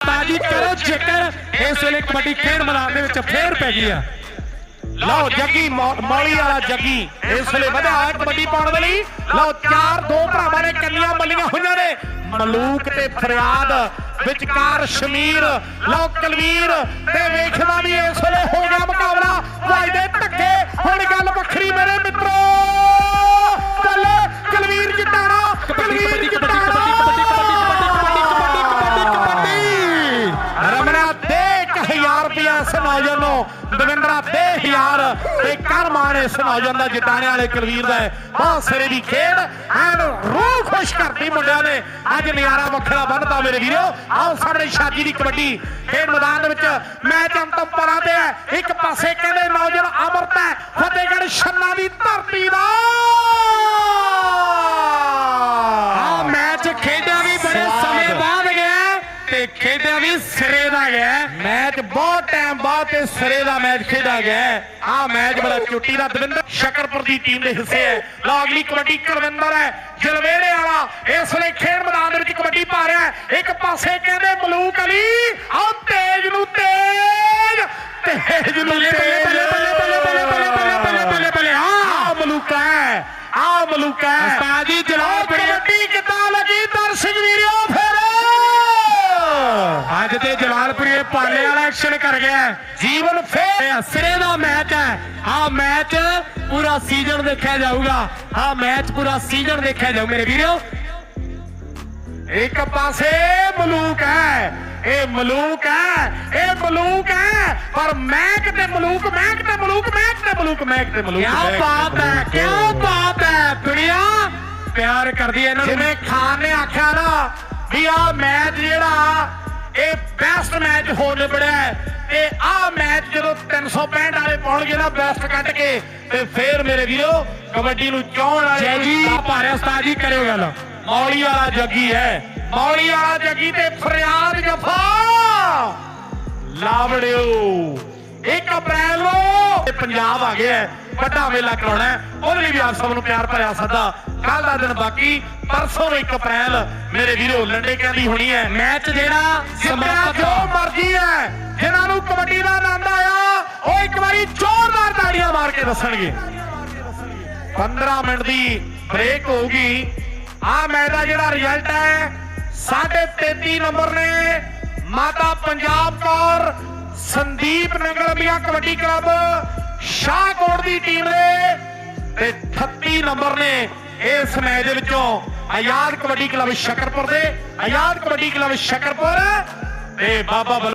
ਬਾਜੀ ਕਰੋ, ਜ਼ਿਕਰ ਇਸ ਵੇਲੇ ਕਬੱਡੀ ਖੇਡ ਮੈਦਾਨ ਦੇ ਵਿੱਚ ਫੇਰ ਪੈ ਗਈ ਆ। ਲਓ, ਜੱਗੀ ਮੌਲੀ ਵਾਲਾ ਜੱਗੀ, ਇਸ ਵੇਲੇ ਵਧਿਆ ਕਬੱਡੀ ਪਾਉਣ ਦੇ ਲਈ। ਲਓ, ਚਾਰ ਦੋ ਭਰਾਵਾਂ ਨੇ ਕੰਨੀਆਂ ਮੱਲੀਆਂ ਹੋਈਆਂ ਨੇ। ਮਲੂਕ ਤੇ ਫਰਿਆਦ, ਵਿਚਕਾਰ ਸ਼ਮੀਰ, ਲਓ, ਕਲਵੀਰ ਤੇ ਵੇਖਣਾ ਵੀ ਇਸ ਵੇਲੇ ਹੋ ਗਿਆ ਮੁਕਾਬਲਾ। ਵਾਜਦੇ ਧੱਕੇ, ਹੁਣ ਗੱਲ ਵੱਖਰੀ ਮੇਰੇ ਮਿੱਤਰੋ। ਇਸ ਨੌਜਵਾਨ ਨੂੰ ਦਵਿੰਦਰਾ ਦੇ 1000 ਤੇ ਕਰ ਇਸ ਨੌਜਵਾਨ ਦਾ ਜਿਤਾਣੇ ਵਾਲੇ ਕਲਵੀਰ ਦਾ ਬਹੁਤ ਸਿਰੇ ਦੀ ਖੇਡ, ਐਨ ਰੂਹ ਖੁਸ਼ ਕਰਦੀ ਮੁੰਡਿਆਂ ਨੇ। ਅੱਜ ਨਜ਼ਾਰਾ ਵੱਖਰਾ ਬੰਨਦਾ ਮੇਰੇ ਵੀਰੋ। ਆਓ ਸਾਹਮਣੇ ਸ਼ਾਦੀ ਦੀ ਕਬੱਡੀ ਖੇਡ ਮੈਦਾਨ ਦੇ ਵਿੱਚ। ਮੈਚ ਅੰਤਮ ਪਰਾਂ ਤੇ ਹੈ ਇੱਕ ਪਾਸੇ ਕਹਿੰਦੇ ਨੌਜਵਾਨ ਅਮਰਤ ਹੈ। ਫਤਿਹਗੜ੍ਹ ਛੰਨਾ ਦੀ ਧਰਤੀ ਦਾ ਤੇ ਖੇਡਿਆ ਵੀ ਸਿਰੇ ਦਾ ਗਿਆ ਮੈਚ ਬਹੁਤ ਟਾਈਮ ਬਾਅਦ ਤੇ ਸਿਰੇ ਦਾ ਮੈਚ ਖੇਡਿਆ ਗਿਆ ਆ ਮੈਚ ਬੜਾ ਚੁੱਟੀ ਦਾ ਦਵਿੰਦਰ ਸ਼ਕਰਪੁਰ ਦੀ ਟੀਮ ਦੇ ਹਿੱਸੇ ਹੈ ਲਓ ਅਗਲੀ ਕਬੱਡੀ ਕੁਲਵਿੰਦਰ ਹੈ ਜਲਵੇੜੇ ਵਾਲਾ ਇਸ ਵੇਲੇ ਖੇਡ ਮੈਦਾਨ ਦੇ ਵਿੱਚ ਕਬੱਡੀ ਪਾ ਰਿਹਾ ਹੈ ਇੱਕ ਪਾਸੇ ਕਹਿੰਦੇ ਮਲੂਕ ਅਲੀ ਆਓ ਤੇਜ ਨੂੰ ਤੇਜ ਤੇਜ ਨੂੰ ਤੇਜ ਬੱਲੇ ਬੱਲੇ ਬੱਲੇ ਬੱਲੇ ਬੱਲੇ ਬੱਲੇ ਬੱਲੇ ਬੱਲੇ ਬੱਲੇ ਆ ਮਲੂਕਾ ਆ ਮਲੂਕਾ ਉਸਤਾਦ ਜੀ ਜਲਾਲ ਕਬੱਡੀ ਜਲਾਲਪੁਰੀ ਪਾਲੇ ਵਾਲਾ ਐਕਸ਼ਨ ਕਰ ਗਿਆ ਹੈ। ਜੀਵਨ ਫੇਰ ਸਿਰੇ ਦਾ ਮੈਚ ਹੈ ਆ ਮੈਚ ਪੂਰਾ ਸੀਜ਼ਨ ਦੇਖਿਆ ਜਾਊਗਾ ਆ ਮੈਚ ਪੂਰਾ ਸੀਜ਼ਨ ਦੇਖਿਆ ਜਾਊ ਮੇਰੇ ਵੀਰੋ ਇੱਕ ਪਾਸੇ ਮਲੂਕ ਹੈ ਇਹ ਮਲੂਕ ਹੈ ਇਹ ਮਲੂਕ ਹੈ ਪਰ ਮੈਕ ਤੇ ਮਲੂਕ ਮੈਕ ਤੇ ਮਲੂਕ ਮੈਕ ਤੇ ਮਲੂਕ ਮੈਕ ਤੇ ਮਲੂਕ ਕੀ ਬਾਤ ਹੈ ਕੀ ਬਾਤ ਹੈ ਦੁਨੀਆ ਪਿਆਰ ਕਰਦੀ ਹੈ ਇਹਨਾਂ ਨੂੰ ਜਿਵੇਂ ਖਾਨ ਨੇ ਆਖਿਆ ਨਾ ਵੀ ਆ ਮੈਚ ਜਿਹੜਾ ਇਹ ਬੈਸਟ ਮੈਚ ਹੋ ਨਿਬੜਿਆ ਤੇ ਆ ਮੈਚ ਜਦੋਂ 365 ਵਾਲੇ ਪਾਉਣਗੇ ਨਾ ਬੈਸਟ ਕੱਢ ਕੇ ਤੇ ਫੇਰ ਮੇਰੇ ਵੀਰੋ ਕਬੱਡੀ ਨੂੰ ਚਾਹਣ ਵਾਲੇ ਜੈ ਜੀ। ਭਾਰੇ ਉਸਤਾਦ ਜੀ ਕਰਿਓ ਗੱਲ। ਮੌਲੀ ਵਾਲਾ ਜੱਗੀ ਹੈ। ਮੌਲੀ ਵਾਲਾ ਜੱਗੀ ਤੇ ਫਰਿਆਦ ਜਫਾ। ਲਾਵੜਿਓ 1 ਅਪ੍ਰੈਲ ਨੂੰ ਪੰਜਾਬ ਆ ਗਿਆ ਵੱਡਾ ਮੇਲਾ ਕਰਾਉਣਾ। ਉਹਦੇ ਲਈ ਵੀ ਆਪ ਸਭ ਨੂੰ ਪਿਆਰ ਭਰਿਆ ਸੱਦਾ। ਕੱਲ ਦਾ ਦਿਨ ਬਾਕੀ, ਪਰਸੋਂ ਨੂੰ 1 ਅਪ੍ਰੈਲ। ਮੇਰੇ ਵੀਰੋ, ਲੰਡੇ ਕਹਿੰਦੀ ਹੋਣੀ ਹੈ, ਮੈਚ ਜਿਹੜਾ ਸਮਾਪਤ ਜੋ ਮਰਜ਼ੀ ਹੈ। ਜਿਨ੍ਹਾਂ ਨੂੰ ਕਬੱਡੀ ਦਾ ਆਨੰਦ ਆਇਆ, ਉਹ ਇੱਕ ਵਾਰੀ ਜ਼ੋਰਦਾਰ ਤਾੜੀਆਂ ਮਾਰ ਕੇ ਦੱਸਣਗੇ। 15 ਮਿੰਟ ਦੀ ਬ੍ਰੇਕ ਹੋਊਗੀ। ਆ ਮੈਚ ਦਾ ਜਿਹੜਾ ਰਿਜ਼ਲਟ ਹੈ 33 ਨੰਬਰ ਨੇ ਮਾਤਾ ਪੰਜਾਬ ਕੌਰ, ਸੰਦੀਪ ਨਗਰ ਕਬੱਡੀ ਕਲੱਬ, ਸ਼ਾਹਕੋਟ ਦੀ ਟੀਮ ਨੇ ਤੇ 38 ਨੰਬਰ ਨੇ ਇਸ ਮੈਚ ਦੇ ਵਿੱਚੋਂ ਆਜ਼ਾਦ ਕਬੱਡੀ ਕਲੱਬ ਸ਼ਕਰਪੁਰ ਦੇ, ਆਜ਼ਾਦ ਕਬੱਡੀ ਕਲੱਬ ਸ਼ਕਰਪੁਰ ਤੇ ਬਾਬਾ ਬਲ-